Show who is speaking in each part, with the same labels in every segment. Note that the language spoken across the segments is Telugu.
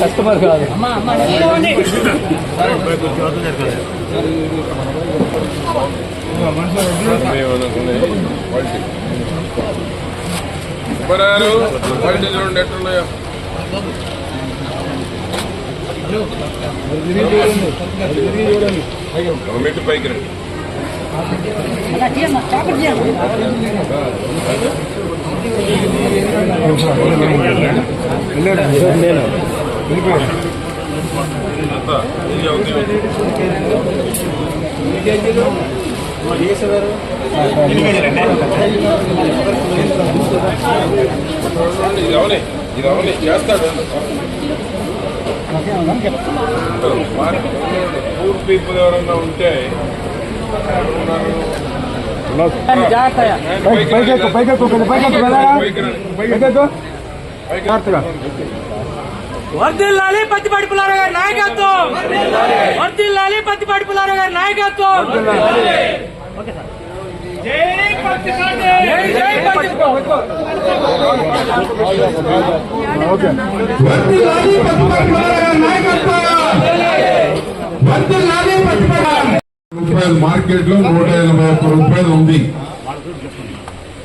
Speaker 1: కస్టమర్ కాదు
Speaker 2: బరాలు క్వాలిటీ చూడండి ఎట్లున్నాయో గవర్నమెంట్ పైకి రండి.
Speaker 1: నేను
Speaker 2: అంతా ఇది అవుతుంది ఇది అవని చేస్తాడు. పూర్ పీపుల్ ఎవరన్నా ఉంటే.
Speaker 3: వర్దిల్లాలి పత్తిపాటి పుల్లారావు గారి నాయకత్వం. వర్దిల్లాలి పత్తిపాటి పుల్లారావు గారి నాయకత్వం.
Speaker 1: ఓకే
Speaker 4: వర్ధిల్లాలి రూపాయలు మార్కెట్లో నూట ఎనభై ఒక్క రూపాయలు ఉంది.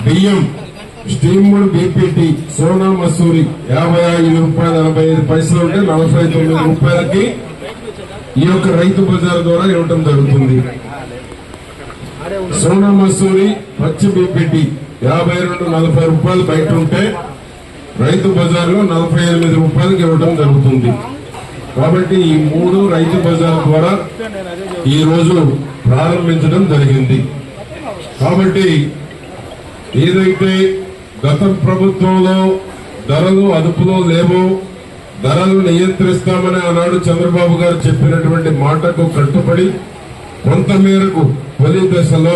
Speaker 4: బియ్యం స్టీమ్డ్ బీపీటీ సోనా మసూరి యాభై ఐదు రూపాయలు నలభై ఐదు పైసలు ఉంటే నలభై తొమ్మిది రూపాయలకి ఈ యొక్క రైతు బజార్ ద్వారా ఇవ్వటం జరుగుతుంది. సోనా మసూరి పచ్చి బీపీటీ యాభై రెండు నలభై రూపాయలు బయట ఉంటే రైతు బజార్లో నలభై ఎనిమిది రూపాయలకి ఇవ్వడం జరుగుతుంది. కాబట్టి ఈ మూడు రైతు బజార్ ద్వారా ఈ రోజు ప్రారంభించడం జరిగింది. కాబట్టి ఏదైతే గత ప్రభుత్వంలో ధరలు అదుపులో లేవో ధరలు నియంత్రిస్తామని ఆనాడు చంద్రబాబు గారు చెప్పినటువంటి మాటకు కట్టుబడి కొంత మేరకు తొలి దశలో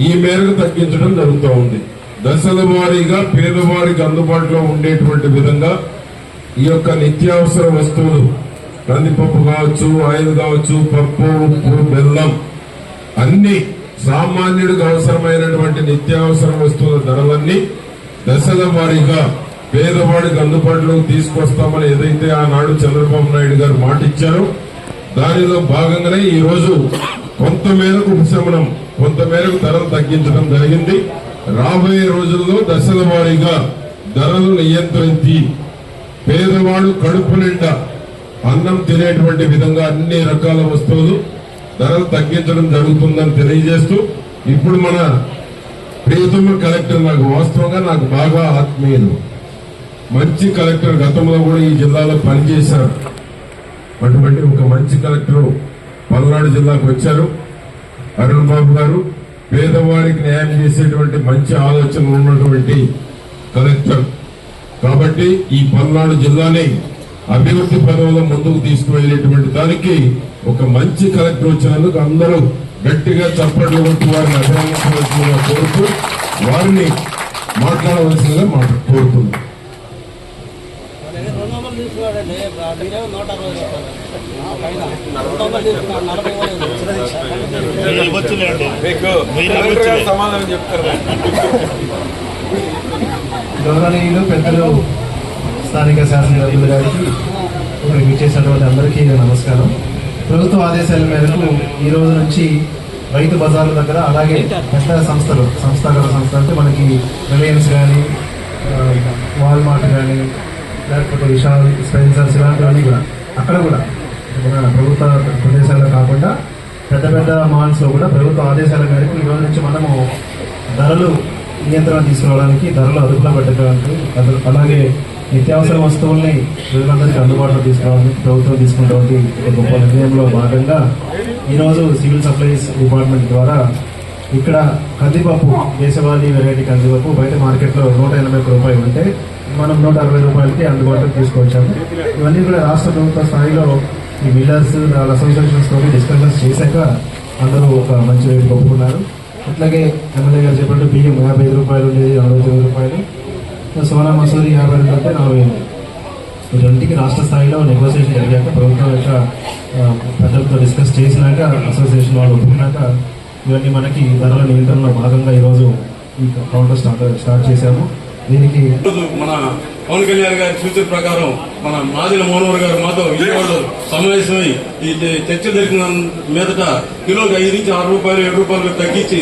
Speaker 4: ఈ మేరకు తగ్గించడం జరుగుతూ ఉంది. దశల వారీగా పేదవారికి అందుబాటులో ఉండేటువంటి విధంగా ఈ యొక్క నిత్యావసర వస్తువులు కందిపప్పు కావచ్చు ఆయిల్ కావచ్చు పప్పు ఉప్పు బెల్లం అన్ని సామాన్యుడికి అవసరమైనటువంటి నిత్యావసర వస్తువుల ధరలన్నీ దశల వారీగా పేదవాడికి అందుబాటులోకి తీసుకొస్తామని ఏదైతే ఆనాడు చంద్రబాబు నాయుడు గారు మాటిచ్చారో దానిలో భాగంగానే ఈ రోజు కొంత మేరకు ఉపశమనం కొంత మేరకు ధరలు తగ్గించడం జరిగింది. రాబోయే రోజుల్లో దశల వారీగా ధరలు నియంత్రించి పేదవాడు కడుపు నిండా అన్నం తినేటువంటి విధంగా అన్ని రకాల వస్తువులు ధరలు తగ్గించడం జరుగుతుందని తెలియజేస్తూ ఇప్పుడు మన ప్రియతమ కలెక్టర్ నాకు వాస్తవంగా నాకు బాగా ఆత్మీయులు. మంచి కలెక్టర్ గతంలో కూడా ఈ జిల్లాలో పనిచేశారు. అటువంటి ఒక మంచి కలెక్టర్ పల్నాడు జిల్లాకు వచ్చారు. అరుణ్ బాబు గారు పేదవారికి న్యాయం చేసేటువంటి మంచి ఆలోచన ఉన్నటువంటి కలెక్టర్. కాబట్టి ఈ పల్నాడు జిల్లాని అభివృద్ధి పదంలో ముందుకు తీసుకువెళ్ళేటువంటి దానికి ఒక మంచి కలెక్టర్ వచ్చినందుకు అందరూ గట్టిగా చప్పట్లు కొట్టి వారిని అభినందించవలసిందిగా కోరుతూ వారిని మాట్లాడవలసిందిగా మాట కోరుతున్నాను
Speaker 2: మీకు కలెక్టర్ గారు సమాధానం చెప్తారు?
Speaker 5: గౌరవనీయులు పెద్దలు స్థానిక శాసనసభ్యులు గారికి ఇక్కడికి విచ్చేసినటువంటి అందరికీ నమస్కారం. ప్రభుత్వ ఆదేశాల మేరకు ఈ రోజు నుంచి రైతు బజార్ల దగ్గర అలాగే పెద్ద సంస్థలు సంస్థాగత సంస్థలు అంటే మనకి రిలయన్స్ కానీ వాల్మార్ట్ కానీ లేకపోతే విశాల్ స్పెన్సర్స్ ఇలాంటివన్నీ కూడా. అక్కడ కూడా. మన ప్రభుత్వ ప్రదేశాల్లో కాకుండా పెద్ద పెద్ద మాల్స్లో కూడా ప్రభుత్వ ఆదేశాల మేరకు ఈరోజు నుంచి మనము ధరలు నియంత్రణ తీసుకురావడానికి ధరలు అదుపులో పెట్టడానికి అలాగే నిత్యావసర వస్తువుల్ని ప్రజలందరికీ అందుబాటులో తీసుకురావడానికి ప్రభుత్వం తీసుకున్నటువంటి ఒక గొప్ప నిర్ణయంలో భాగంగా ఈరోజు సివిల్ సప్లైస్ డిపార్ట్మెంట్ ద్వారా ఇక్కడ కందిపప్పు దేశవాళీ వెరైటీ కందిపప్పు బయట మార్కెట్లో నూట ఎనభై ఒక్క రూపాయలు ఉంటే మనం నూట అరవై రూపాయలకి అందుబాటులో తీసుకొచ్చాము. ఇవన్నీ కూడా రాష్ట్ర ప్రభుత్వ స్థాయిలో ఈ మిల్లర్స్ వాళ్ళ అసోసియేషన్స్ తోటి డిస్కషన్స్ చేశాక అందరూ ఒక మంచి రేటు ఒప్పుకున్నారు. అట్లాగే ఎమ్మెల్యే గారు చెప్పినట్టు బియ్యం యాభై ఐదు రూపాయలు ఉండేది అరవై తొమ్మిది రూపాయలు. సోనా మసూరి యాభై రెండు అంటే నలభై ఎనిమిది రెండింటికి రాష్ట్ర స్థాయిలో నెగోసియేషన్ జరిగాక ప్రభుత్వం యొక్క ఆ, పెద్దలతో డిస్కస్ చేసినాక అసోసియేషన్ వాళ్ళు ఒప్పుకున్నాక ఇవన్నీ మనకి ధరల నియంత్రణలో భాగంగా ఈరోజు ఈ కౌంటర్ స్టార్ట్ స్టార్ట్ చేశాము. దీనికి
Speaker 6: మన పవన్ కళ్యాణ్ గారి సూచన ప్రకారం మన మాదిల మనోహర్ గారు మాతో విజయవాడలో సమావేశమై ఈ చర్చ జరిగిన మీదట కిలోకి ఐదు నుంచి ఆరు రూపాయలు ఏడు రూపాయలు తగ్గించి